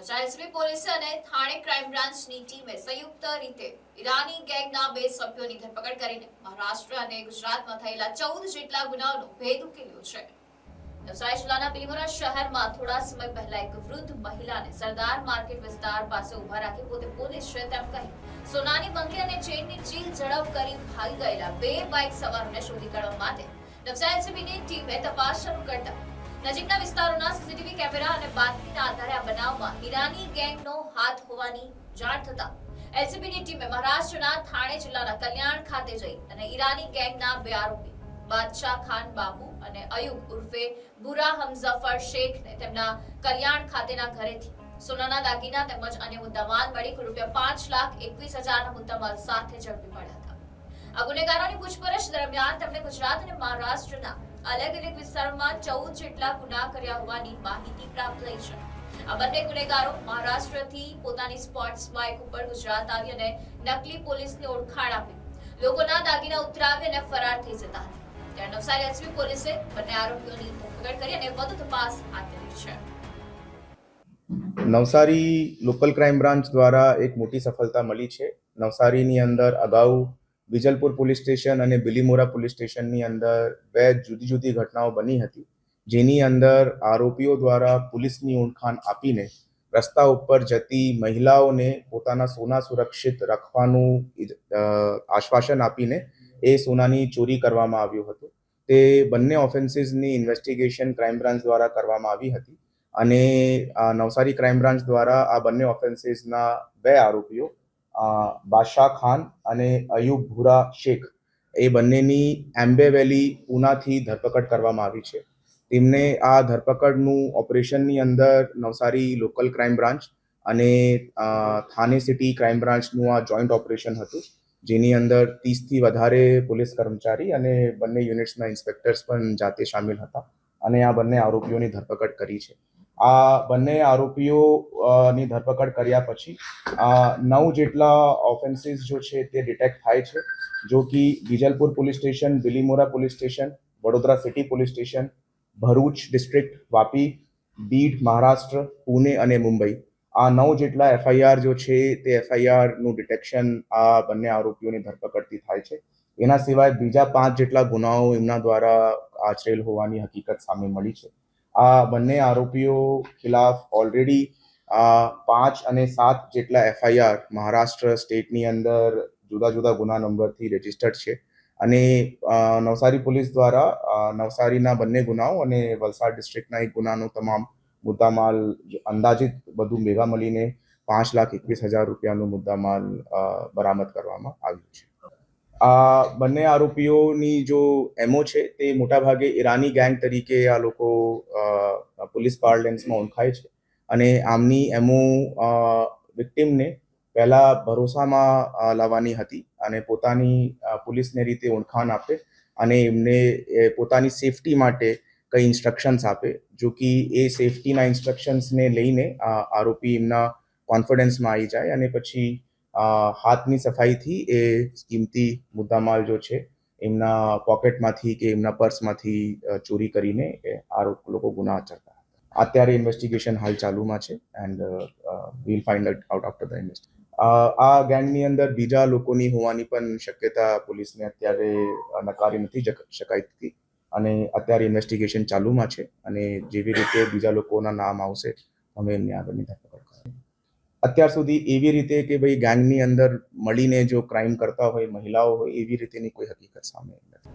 SP police અને Thane crime બ્રાન્ચની ટીમે સંયુક્ત રીતે ઈરાની ગેંગના બે સભ્યોની ધરપકડ કરીને મહારાષ્ટ્ર અને ગુજરાતમાં થયેલા ચૌદ જેટલા ગુનાઓનો ભેદ ઉકેલ્યો છે. નવસારી જિલ્લાના પીલીમોરા શહેરમાં થોડા સમય પહેલા એક વૃદ્ધ મહિલાને સરદાર માર્કેટ વિસ્તાર પાસે ઊભા રાખી પોતે પોલીસ છે તેમ કહી સોનાની બંગડી અને ચેનની ચીલ ઝડપ કરી ભાગી ગયેલા બે બાઇક સવારોને શોધી કાઢવા માટે નવસારી એલસીબીની ટીમે તપાસ શરૂ કરતા નજીકના વિસ્તારોના સીસીટીવી કેમેરા અને બાતમીના આધારે આ બનાવમાં ઈરાની ગેંગનો હાથ હોવાની જાણ થતા એલસીબીની ટીમે મહારાષ્ટ્રના થાણે જિલ્લાના કલ્યાણ ખાતે જઈ અને ઈરાની ગેંગના બે આરોપી, બાદશાહ ખાન બાબુ અને અયુબ ઉર્ફે બુરા હમઝફર શેખને તેમના કલ્યાણ ખાતેના ઘરેથી સોનાના દાગીના તેમજ અન્ય મુદ્દામાલ મળી કુલ રૂપિયા પાંચ લાખ એકવીસ હજારના મુદ્દામાલ સાથે ઝડપી પડ્યા હતા. આ ગુનેગારોની પૂછપરછ દરમિયાન તેમણે ગુજરાત અને મહારાષ્ટ્રના અલગ અલગ વિસ્તારમાં ચૌદ જેટલા ગુના કર્યા હોવાની માહિતી પ્રાપ્ત થઈ છે. આ બંને ગુનેગારો મહારાષ્ટ્રથી પોતાની સ્પોર્ટ્સ બાઇક ઉપર ગુજરાત આવી અને નકલી પોલીસને ઓળખાણ આપી. લોકોના દાગીના ઉતરાવી અને ફરાર થઈ જતા હતા. ત્યારે નવસારી એસપી પોલીસે બંને આરોપીઓની ધરપકડ કરી અને વધુ તપાસ હાથ ધરી છે. નવસારી લોકલ ક્રાઇમ બ્રાન્ચ દ્વારા એક મોટી સફળતા મળી છે. નવસારીની અંદર અગાઉ વિજલપુર પોલીસ સ્ટેશન અને બિલીમોરા પોલીસ સ્ટેશનની અંદર બે જુદી જુદી ઘટનાઓ બની હતી, જેની અંદર આરોપીઓ દ્વારા પોલીસની ઓળખાણ આપીને રસ્તા ઉપર જતી મહિલાઓને પોતાના સોના સુરક્ષિત રાખવાનું આશ્વાસન આપીને એ સોનાની ચોરી કરવામાં આવ્યું હતું. તે બંને ઓફેન્સીસની ઇન્વેસ્ટિગેશન ક્રાઇમ બ્રાન્ચ દ્વારા કરવામાં આવી હતી અને નવસારી ક્રાઇમ બ્રાન્ચ દ્વારા આ બંને ઓફેન્સીસના બે આરોપીઓ બાદશાહ ખાન અને અયુબ ભુરા શેખ, એ બંનેની એમ્બે વેલી પૂનાથી ધરપકડ કરવામાં આવી છે. તેમને આ ધરપકડનું ઓપરેશનની અંદર નવસારી લોકલ ક્રાઇમ બ્રાન્ચ અને થાને સિટી ક્રાઇમ બ્રાન્ચનું આ જોઈન્ટ ઓપરેશન હતું, જેની અંદર ત્રીસથી વધારે પોલીસ કર્મચારી અને બંને યુનિટ્સના ઇન્સ્પેક્ટર્સ પણ જાતે સામેલ હતા અને આ બંને આરોપીઓની ધરપકડ કરી છે. આ બંને આરોપીઓની ધરપકડ કર્યા પછી નવ જેટલા ઓફેન્સીસ જો છે તે ડિટેક્ટ થાય છે, જો કે Vijalpur police station, Bilimora police station, Vadodara city police station, Bharuch district Vapi, Beed, Maharashtra, Pune અને મુંબઈ. આ નવ જેટલા એફઆઈઆર જો છે તે એફઆઈઆરનું ડિટેક્શન આ બંને આરોપીઓની ધરપકડથી થાય છે. એના સિવાય બીજા પાંચ જેટલા ગુનાઓ એમના દ્વારા આચરેલ હોવાની હકીકત સામે મળી છે. આ બંને આરોપીઓ ખિલાફ ઓલરેડી પાંચ અને સાત જેટલા એફઆઈઆર મહારાષ્ટ્ર સ્ટેટની અંદર જુદા જુદા ગુના નંબરથી રજીસ્ટર્ડ છે. અને નવસારી પોલીસ દ્વારા નવસારીના બંને ગુનાઓ અને વલસાડ ડિસ્ટ્રિક્ટના એક ગુનાનો તમામ મુદ્દામાલ અંદાજિત બધું ભેગા મળીને પાંચ લાખ એકવીસ હજાર રૂપિયાનો મુદ્દામાલ બરામદ કરવામાં આવ્યું છે. આ બંને આરોપીઓની જો એમઓ છે તે મોટાભાગે ઈરાની ગેંગ તરીકે આ લોકો પોલીસ પાર્લેન્સમાં ઓળખાય છે. અને આમની એમો વિક્ટિમને પહેલા ભરોસામાં લાવવાની હતી અને પોતાની પોલીસને રીતે ઓળખાણ આપે અને એમને પોતાની સેફટી માટે કઈ ઇન્સ્ટ્રક્શન્સ આપે, જો કે એ સેફટીના ઇન્સ્ટ્રક્શન્સને લઈને આરોપી એમના કોન્ફિડન્સમાં આવી જાય અને પછી હાથની સફાઈથી એ કિંમતી મુદ્દામાલ જો છે, એમના પોકેટમાંથી કે એમના પર્સમાંથી ચોરી કરીને આરોપ લોકો ગુના આચરતા હતા. અત્યારે ઇન્વેસ્ટિગેશન હાલ ચાલુમાં છે and will find out after the invest આ ગેંગની અંદર બીજા લોકોની હોવાની પણ શક્યતા પોલીસને અત્યારે નકારી નથી શકાય શકાતી અને અત્યારે ઇન્વેસ્ટિગેશન ચાલુમાં છે અને જેવી રીતે બીજા લોકોના નામ આવશે, અમે એમની આગળની ધરપકડ અત્યાર સુધી એવી રીતે કે ભાઈ ગેંગની અંદર મળીને જો ક્રાઇમ કરતા હોય, મહિલાઓ હોય, એવી રીતેની કોઈ હકીકત સામે નથી.